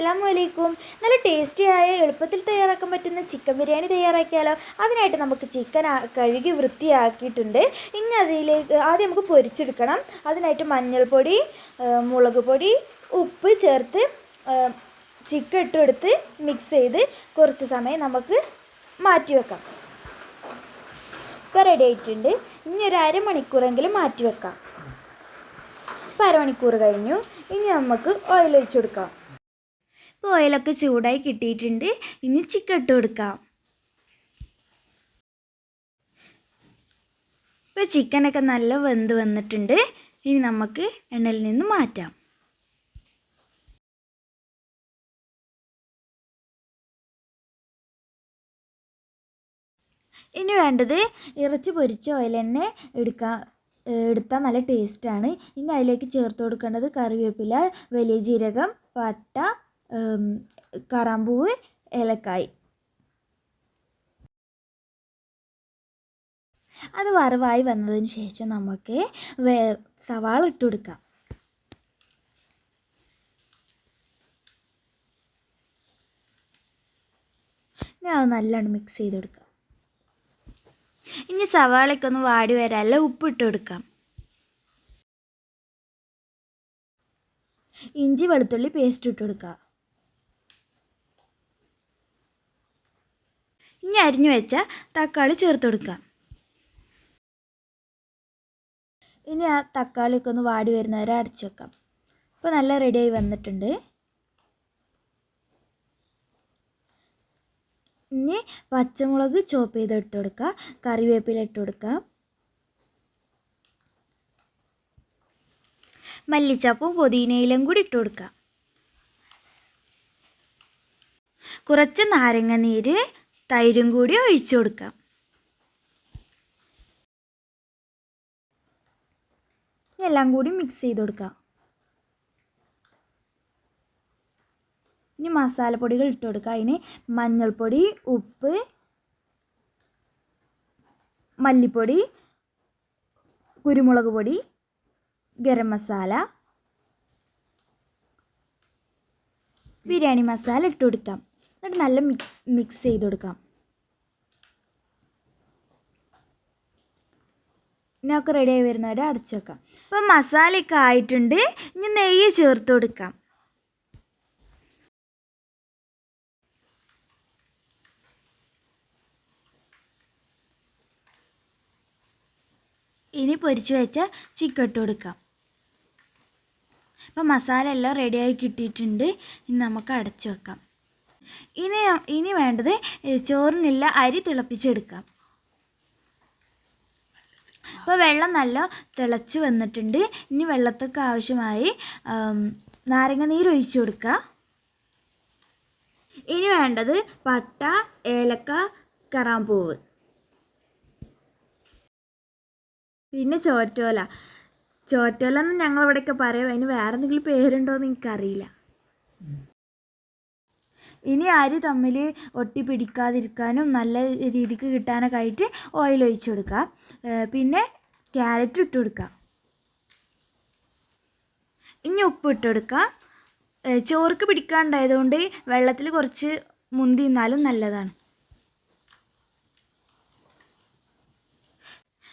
അസ്സലാമു അലൈക്കും നല്ല ടേസ്റ്റിയായ എളുപ്പത്തിൽ തയ്യാറാക്കാൻ പറ്റുന്ന ചിക്കൻ ബിരിയാണി തയ്യാറാക്കിയാലോ? അതിനായിട്ട് നമുക്ക് ചിക്കൻ കഴുകി വൃത്തിയാക്കിയിട്ടുണ്ട്. ഇനി അതിലേക്ക് ആദ്യം നമുക്ക് പൊരിച്ചെടുക്കണം. അതിനായിട്ട് മഞ്ഞൾപ്പൊടി മുളക് പൊടി ഉപ്പ് ചേർത്ത് ചിക്കൻ ഇട്ടെടുത്ത് മിക്സ് ചെയ്ത് കുറച്ച് സമയം നമുക്ക് മാറ്റി വെക്കാം. ഇപ്പോൾ റെഡി ആയിട്ടുണ്ട്. ഇനി ഒരു അരമണിക്കൂറെങ്കിലും മാറ്റി വെക്കാം. ഇപ്പോൾ അരമണിക്കൂർ കഴിഞ്ഞു. ഇനി നമുക്ക് ഓയിൽ ഒഴിച്ചു കൊടുക്കാം. ഇപ്പോൾ ഓയിലൊക്കെ ചൂടായി കിട്ടിയിട്ടുണ്ട്. ഇനി ചിക്കൻ ഇട്ട് കൊടുക്കാം. ഇപ്പോൾ ചിക്കനൊക്കെ നല്ല വെന്ത് വന്നിട്ടുണ്ട്. ഇനി നമുക്ക് എണ്ണയിൽ നിന്ന് മാറ്റാം. ഇനി വേണ്ടത് ഇറച്ചി പൊരിച്ച ഓയിൽ തന്നെ എടുക്കാം എടുത്താൽ നല്ല ടേസ്റ്റാണ് ഇനി അതിലേക്ക് ചേർത്ത് കൊടുക്കേണ്ടത് കറിവേപ്പില വലിയ ജീരകം പട്ട കറാമ്പൂവ് ഏലക്കായ്. അത് വറവായി വന്നതിന് ശേഷം നമുക്ക് വേ സവാള ഇട്ട് കൊടുക്കാം. ഞാൻ നല്ലോണം മിക്സ് ചെയ്ത് കൊടുക്കാം. ഇനി സവാളയ്ക്ക് ഒന്ന് വാടി വരാല്ല ഉപ്പ് ഉപ്പിട്ട് കൊടുക്കാം. ഇഞ്ചി വെളുത്തുള്ളി പേസ്റ്റ് ഇട്ട് കൊടുക്കുക ഇനി അരിഞ്ഞു വെച്ച തക്കാളി ചേർത്ത് കൊടുക്കാം ഇനി ആ തക്കാളിയൊക്കെ ഒന്ന് വാടി വരുന്നവരെ അടച്ചു വെക്കാം. ഇപ്പോൾ നല്ല റെഡിയായി വന്നിട്ടുണ്ട്. ഇനി പച്ചമുളക് ചോപ്പ് ചെയ്ത് ഇട്ട് കൊടുക്കുക. കറിവേപ്പില ഇട്ട് കൊടുക്കുക. മല്ലിച്ചപ്പും പുതിനയിലും കൂടി ഇട്ട് കൊടുക്കുക. കുറച്ച് നാരങ്ങ നീര് തൈരും കൂടി ഒഴിച്ചു കൊടുക്കാം. എല്ലാം കൂടി മിക്സ് ചെയ്ത് കൊടുക്കാം. ഇനി മസാലപ്പൊടികൾ ഇട്ട് കൊടുക്കുക അതിന് മഞ്ഞൾപ്പൊടി ഉപ്പ് മല്ലിപ്പൊടി കുരുമുളക് പൊടി ഗരം മസാല ബിരിയാണി മസാല ഇട്ട് കൊടുക്കാം. എന്നിട്ട് നല്ല മിക്സ് മിക്സ് ചെയ്ത് കൊടുക്കാം ഇതിനൊക്കെ റെഡിയായി വരുന്നവരെ അടച്ചു വെക്കാം. അപ്പം മസാലയൊക്കെ ആയിട്ടുണ്ട്. ഇനി നെയ്യ് ചേർത്ത് കൊടുക്കാം. ഇനി പൊരിച്ചു വെച്ച ചിക്കൻ ഇട്ട് കൊടുക്കാം. അപ്പം മസാല എല്ലാം റെഡിയായി കിട്ടിയിട്ടുണ്ട്. ഇനി നമുക്ക് അടച്ചു വെക്കാം. ഇനി ഇനി വേണ്ടത് ചോറിനില്ല അരി തിളപ്പിച്ചെടുക്കാം അപ്പോൾ വെള്ളം നല്ല തിളച്ച് വന്നിട്ടുണ്ട്. ഇനി വെള്ളത്തൊക്കെ ആവശ്യമായി നാരങ്ങ നീര് ഒഴിച്ചു കൊടുക്കുക. ഇനി വേണ്ടത് പട്ട ഏലക്ക കറാമ്പൂവ്. പിന്നെ ചോറ്റോല. ചോറ്റോല എന്ന് ഞങ്ങളിവിടെയൊക്കെ പറയാം. അതിന് വേറെ എന്തെങ്കിലും പേരുണ്ടോ എനിക്കറിയില്ല ഇനി അരി തമ്മിൽ ഒട്ടി പിടിക്കാതിരിക്കാനും നല്ല രീതിക്ക് കിട്ടാനൊക്കെ ആയിട്ട് ഓയിൽ ഒഴിച്ച് കൊടുക്കുക. പിന്നെ ക്യാരറ്റ് ഇട്ട് കൊടുക്കുക. ഇനി ഉപ്പ് ഇട്ട് കൊടുക്കുക. ചോറുക്ക് പിടിക്കാണ്ടായതുകൊണ്ട് വെള്ളത്തിൽ കുറച്ച് മുന്തി നിന്നാലും നല്ലതാണ്.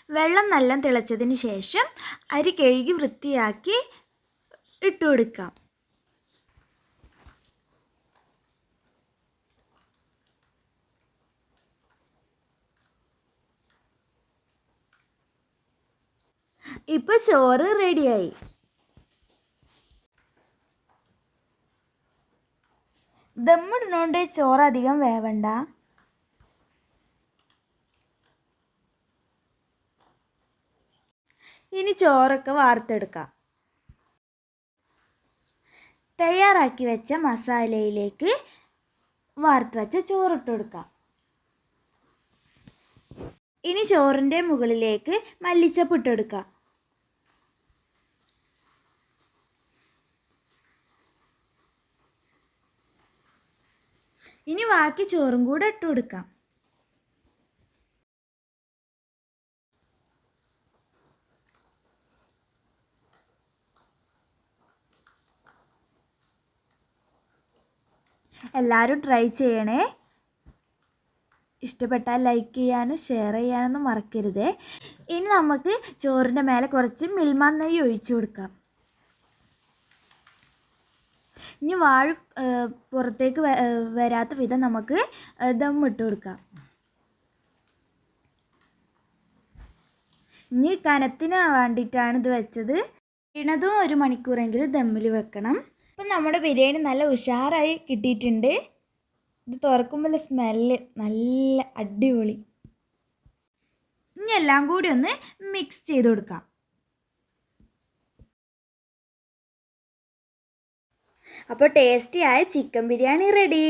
വെള്ളം നല്ല തിളച്ചതിന് ശേഷം അരി കഴുകി വൃത്തിയാക്കി ഇട്ട് കൊടുക്കാം ഇപ്പൊ ചോറ് റെഡിയായി. ദമ്മിടുന്നോണ്ട് ചോറ് അധികം വേവണ്ട. ഇനി ചോറൊക്കെ വാർത്തെടുക്കാം. തയ്യാറാക്കി വെച്ച മസാലയിലേക്ക് വാർത്ത് വെച്ച ചോറിട്ട് കൊടുക്കാം. ഇനി ചോറിന്റെ മുകളിലേക്ക് മല്ലിച്ചപ്പ് ഇട്ടെടുക്കാം ഇനി ബാക്കി ചോറും കൂടെ ഇട്ട് കൊടുക്കാം. എല്ലാവരും ട്രൈ ചെയ്യണേ. ഇഷ്ടപ്പെട്ടാൽ ലൈക്ക് ചെയ്യാനും ഷെയർ ചെയ്യാനൊന്നും മറക്കരുതേ. ഇനി നമുക്ക് ചോറിന്റെ മേലെ കുറച്ച് മിൽമ നെയ്യ് ഒഴിച്ചു കൊടുക്കാം. ഇനി വാഴ പുറത്തേക്ക് വരാത്ത വിധം നമുക്ക് ദം ഇട്ട് കൊടുക്കാം. ഇനി കനത്തിന് വേണ്ടിയിട്ടാണ് ഇത് വെച്ചത്. ഇണതും ഒരു മണിക്കൂറെങ്കിലും ദമ്മിൽ വെക്കണം. ഇപ്പം നമ്മുടെ ബിരിയാണി നല്ല ഉഷാറായി കിട്ടിയിട്ടുണ്ട്. ഇത് തുറക്കുമ്പോൾ സ്മെല്ല് നല്ല അടിപൊളി. ഇനി എല്ലാം കൂടി ഒന്ന് മിക്സ് ചെയ്ത് കൊടുക്കാം. അപ്പോൾ ടേസ്റ്റിയായ ചിക്കൻ ബിരിയാണി റെഡി